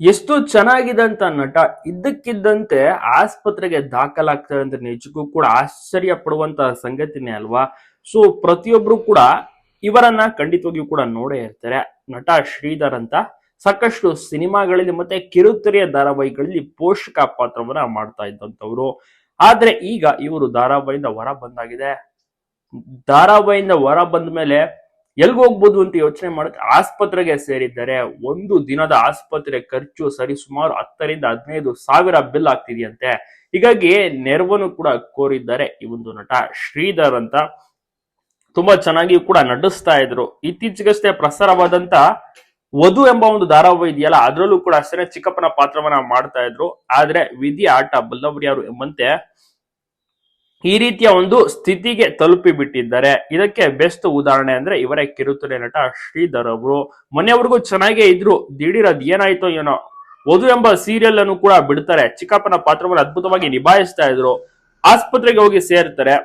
ಎಷ್ಟು ಚೆನ್ನಾಗಿದೆ ಅಂತ ನಟ ಇದ್ದಕ್ಕಿದ್ದಂತೆ ಆಸ್ಪತ್ರೆಗೆ ದಾಖಲಾಗ್ತಾರೆ ಅಂದ್ರೆ ನಿಜಕ್ಕೂ ಕೂಡ ಆಶ್ಚರ್ಯ ಪಡುವಂತಹ ಸಂಗತಿನೇ ಅಲ್ವಾ? ಸೊ ಪ್ರತಿಯೊಬ್ರು ಕೂಡ ಇವರನ್ನ ಖಂಡಿತವಾಗಿಯೂ ಕೂಡ ನೋಡೇ ಇರ್ತಾರೆ. ನಟ ಶ್ರೀಧರ್ ಅಂತ ಸಾಕಷ್ಟು ಸಿನಿಮಾಗಳಲ್ಲಿ ಮತ್ತೆ ಕಿರುತೆರೆಯ ಧಾರಾವಾಹಿಗಳಲ್ಲಿ ಪೋಷಕ ಪಾತ್ರವನ್ನ ಮಾಡ್ತಾ ಇದ್ದಂಥವ್ರು. ಆದ್ರೆ ಈಗ ಇವರು ಧಾರಾವಾಹಿಯಿಂದ ಹೊರ ಬಂದಾಗಿದೆ. ಧಾರಾವಾಹಿಯಿಂದ ಹೊರ ಬಂದ ಮೇಲೆ ಎಲ್ಗ್ ಹೋಗ್ಬೋದು ಅಂತ ಯೋಚನೆ ಮಾಡಕ್ಕೆ ಆಸ್ಪತ್ರೆಗೆ ಸೇರಿದ್ದಾರೆ ಒಂದು ದಿನದ ಆಸ್ಪತ್ರೆ ಖರ್ಚು ಸರಿ ಸುಮಾರು ಹತ್ತರಿಂದ ಹದಿನೈದು ಸಾವಿರ ಬಿಲ್ ಆಗ್ತಿದೆಯಂತೆ. ಹೀಗಾಗಿ ನೆರವನ್ನು ಕೂಡ ಕೋರಿದ್ದಾರೆ ಈ ಒಂದು ನಟ ಶ್ರೀಧರ್ ಅಂತ. ತುಂಬಾ ಚೆನ್ನಾಗಿ ಕೂಡ ನಟಿಸ್ತಾ ಇದ್ರು. ಇತ್ತೀಚೆಗಷ್ಟೇ ಪ್ರಸಾರವಾದಂತ ವಧು ಎಂಬ ಒಂದು ಧಾರಾವಾಹಿ ಇದೆಯಲ್ಲ, ಅದರಲ್ಲೂ ಕೂಡ ಅಷ್ಟೇ ಚಿಕ್ಕಪ್ಪನ ಪಾತ್ರವನ್ನ ಮಾಡ್ತಾ ಇದ್ರು. ಆದ್ರೆ ವಿಧಿ ಆಟ ಬಲ್ಲವರ್ಯಾರು ಎಂಬಂತೆ ಈ ರೀತಿಯ ಒಂದು ಸ್ಥಿತಿಗೆ ತಲುಪಿ ಬಿಟ್ಟಿದ್ದಾರೆ ಇದಕ್ಕೆ ಬೆಸ್ಟ್ ಉದಾಹರಣೆ ಅಂದ್ರೆ ಇವರೇ ಕಿರುತೆರೆ ನಟ ಶ್ರೀಧರ್ ಅವರು. ಮನೆಯವ್ರಿಗೂ ಚೆನ್ನಾಗೇ ಇದ್ರು ದಿಢೀರ್ ಅದ್ ಏನಾಯ್ತೋ ಏನೋ. ವಧು ಎಂಬ ಸೀರಿಯಲ್ ಅನ್ನು ಕೂಡ ಬಿಡ್ತಾರೆ. ಚಿಕ್ಕಪ್ಪನ ಪಾತ್ರವನ್ನು ಅದ್ಭುತವಾಗಿ ನಿಭಾಯಿಸ್ತಾ ಇದ್ರು. ಆಸ್ಪತ್ರೆಗೆ ಹೋಗಿ ಸೇರ್ತಾರೆ.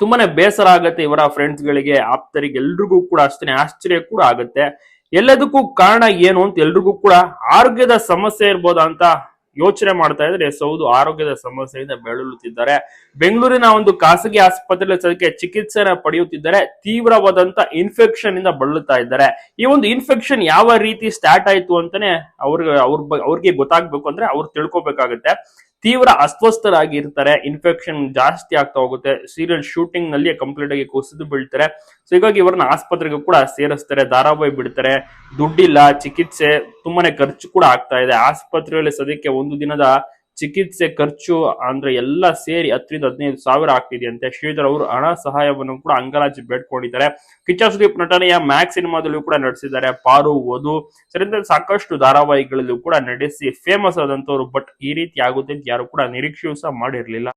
ತುಂಬಾನೇ ಬೇಸರ ಆಗುತ್ತೆ ಇವರ ಫ್ರೆಂಡ್ಸ್ ಗಳಿಗೆ, ಆಪ್ತರಿಗೆ, ಎಲ್ರಿಗೂ ಕೂಡ ಅಷ್ಟೇ ಆಶ್ಚರ್ಯ ಕೂಡ ಆಗುತ್ತೆ. ಎಲ್ಲದಕ್ಕೂ ಕಾರಣ ಏನು ಅಂತ ಎಲ್ರಿಗೂ ಕೂಡ ಆರೋಗ್ಯದ ಸಮಸ್ಯೆ ಇರ್ಬೋದಾ ಅಂತ ಯೋಚನೆ ಮಾಡ್ತಾ ಇದ್ರೆ ಸೌದು ಆರೋಗ್ಯದ ಸಮಸ್ಯೆಯಿಂದ ಬೆಳಲುತ್ತಿದ್ದಾರೆ ಬೆಂಗಳೂರಿನ ಒಂದು ಖಾಸಗಿ ಆಸ್ಪತ್ರೆಯಲ್ಲಿ ಸದ್ಯಕ್ಕೆ ಚಿಕಿತ್ಸೆನ ಪಡೆಯುತ್ತಿದ್ದಾರೆ. ತೀವ್ರವಾದಂತ ಇನ್ಫೆಕ್ಷನ್ ಇಂದ ಬಳಲುತ್ತಾ ಇದ್ದಾರೆ. ಈ ಒಂದು ಇನ್ಫೆಕ್ಷನ್ ಯಾವ ರೀತಿ ಸ್ಟಾರ್ಟ್ ಆಯ್ತು ಅಂತಾನೆ ಅವ್ರಿಗೆ ಅವ್ರ ಅವ್ರಿಗೆ ಗೊತ್ತಾಗ್ಬೇಕು ಅಂದ್ರೆ ಅವ್ರು ತಿಳ್ಕೊಬೇಕಾಗತ್ತೆ. ತೀವ್ರ ಅಸ್ವಸ್ಥರಾಗಿ ಇರ್ತಾರೆ ಇನ್ಫೆಕ್ಷನ್ ಜಾಸ್ತಿ ಆಗ್ತಾ ಹೋಗುತ್ತೆ ಸೀರಿಯಲ್ ಶೂಟಿಂಗ್ನಲ್ಲಿ ಕಂಪ್ಲೀಟ್ ಆಗಿ ಕುಸಿದು ಬೀಳ್ತಾರೆ. ಸೊ ಹೀಗಾಗಿ ಇವ್ರನ್ನ ಆಸ್ಪತ್ರೆಗೆ ಕೂಡ ಸೇರಿಸ್ತಾರೆ, ಧಾರಾವಾಹಿ ಬಿಡ್ತಾರೆ. ದುಡ್ಡಿಲ್ಲ, ಚಿಕಿತ್ಸೆ ತುಂಬಾನೇ ಖರ್ಚು ಕೂಡ ಆಗ್ತಾ ಇದೆ. ಆಸ್ಪತ್ರೆಯಲ್ಲಿ ಸದ್ಯಕ್ಕೆ ಒಂದು ದಿನದ ಚಿಕಿತ್ಸೆ ಖರ್ಚು ಅಂದ್ರೆ ಎಲ್ಲ ಸೇರಿ ಹತ್ತರಿಂದ ಹದಿನೈದು ಸಾವಿರ ಆಗ್ತಿದೆಯಂತೆ. ಶ್ರೀಧರ್ ಅವರು ಹಣ ಸಹಾಯವನ್ನು ಕೂಡ ಅಂಗರಾಜ್ ಬೇಡ್ಕೊಂಡಿದ್ದಾರೆ. ಕಿಚ್ಚ ಸುದೀಪ್ ನಟನೆಯ ಮ್ಯಾಕ್ ಸಿನಿಮಾದಲ್ಲೂ ಕೂಡ ನಡೆಸಿದ್ದಾರೆ ಪಾರು ವಧು ಸರಿಂದ ಸಾಕಷ್ಟು ಧಾರಾವಾಹಿಗಳಲ್ಲೂ ಕೂಡ ನಡೆಸಿ ಫೇಮಸ್ ಆದಂತವ್ರು ಬಟ್ ಈ ರೀತಿ ಆಗುತ್ತೆ ಅಂತ ಯಾರು ಕೂಡ ನಿರೀಕ್ಷೆಯೂ ಸಹ ಮಾಡಿರ್ಲಿಲ್ಲ.